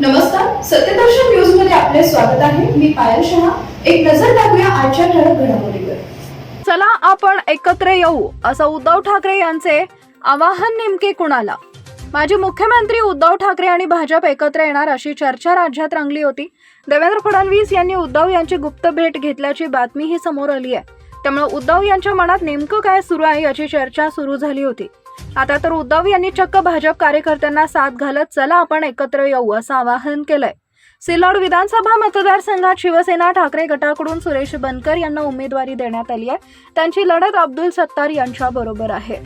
नमस्कार सत्यदर्शन न्यूजमध्ये आपले स्वागत आहे. मी पायल शहा. एक नजर टाकूया आजच्या ठळक घडामोडीवर. चला आपण एकत्र येऊ असं उद्धव ठाकरे यांचे आवाहन नेमके कुणाला? माजी मुख्यमंत्री उद्धव ठाकरे आणि भाजप एकत्र येणार अशी चर्चा राज्यात रंगली होती. देवेंद्र फडणवीस यांनी उद्धव यांची गुप्त भेट घेतल्याची बातमीही समोर आली आहे. त्यामुळे उद्धव यांच्या मनात नेमकं काय सुरू आहे याची चर्चा सुरू झाली होती. आता तर उद्धव यांनी चक्क भाजप कार्यकर्त्यांना साथ घालत चला आपण एकत्र येऊ असं आवाहन केलंय. सिल्लोड विधानसभा मतदारसंघात शिवसेना ठाकरे गटाकडून सुरेश बनकर यांना उमेदवारी देण्यात आली आहे. त्यांची लढत अब्दुल सत्तार यांच्या बरोबर आहे.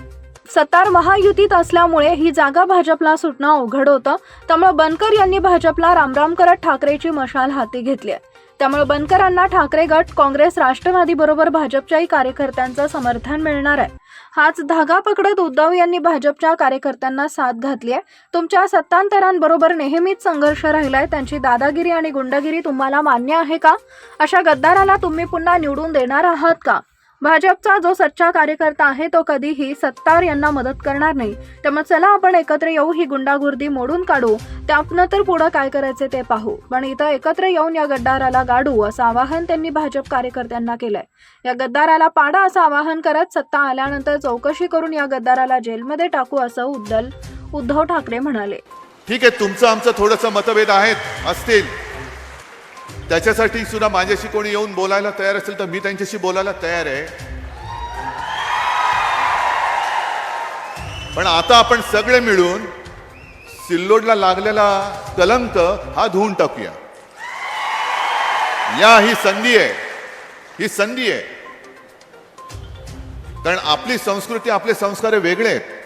सत्तार महायुतीत असल्यामुळे ही जागा भाजपला सुटणं अवघड होतं. त्यामुळे बनकर यांनी भाजपला रामराम करत ठाकरेची मशाल हाती घेतली आहे. त्यामुळे बनकरांना ठाकरे गट काँग्रेस राष्ट्रवादी बरोबर भाजपच्याही कार्यकर्त्यांचं समर्थन मिळणार आहे. हाच धागा पकडत उद्धव यांनी भाजपच्या कार्यकर्त्यांना साथ घातली आहे. तुमच्या सत्तांतरांबरोबर नेहमीच संघर्ष राहिलाय. त्यांची दादागिरी आणि गुंडगिरी तुम्हाला मान्य आहे का? अशा गद्दाराला तुम्ही पुन्हा निवडून देणार आहात का? भाजपचा जो सच्चा कार्यकर्ता आहे तो कधीही सत्तार यांना मदत करणार नाही. त्यामुळे चला आपण एकत्र येऊ ही गुंडागुर्दी मोडून काढू. त्यातनं तर पुढं काय करायचे ते पाहू. पण इथं एकत्र येऊन या गद्दाराला गाडू असं आवाहन त्यांनी भाजप कार्यकर्त्यांना केलंय. या गद्दाराला पाडा असं आवाहन करत सत्ता आल्यानंतर चौकशी करून या गद्दाराला जेलमध्ये टाकू असं उद्दल उद्धव ठाकरे म्हणाले. ठीक आहे तुमचं आमचं थोडंसं मतभेद आहेत असतील. त्याच्यासाठी सुद्धा माझ्याशी कोणी येऊन बोलायला तयार असेल तर मी त्यांच्याशी बोलायला तयार आहे. पण आता आपण सगळे मिळून सिल्लोडला लागलेला कलंक हा धुवून टाकूया. या ही संधी आहे. ही संधी आहे. कारण आपली संस्कृती आपले संस्कार वेगळे आहेत.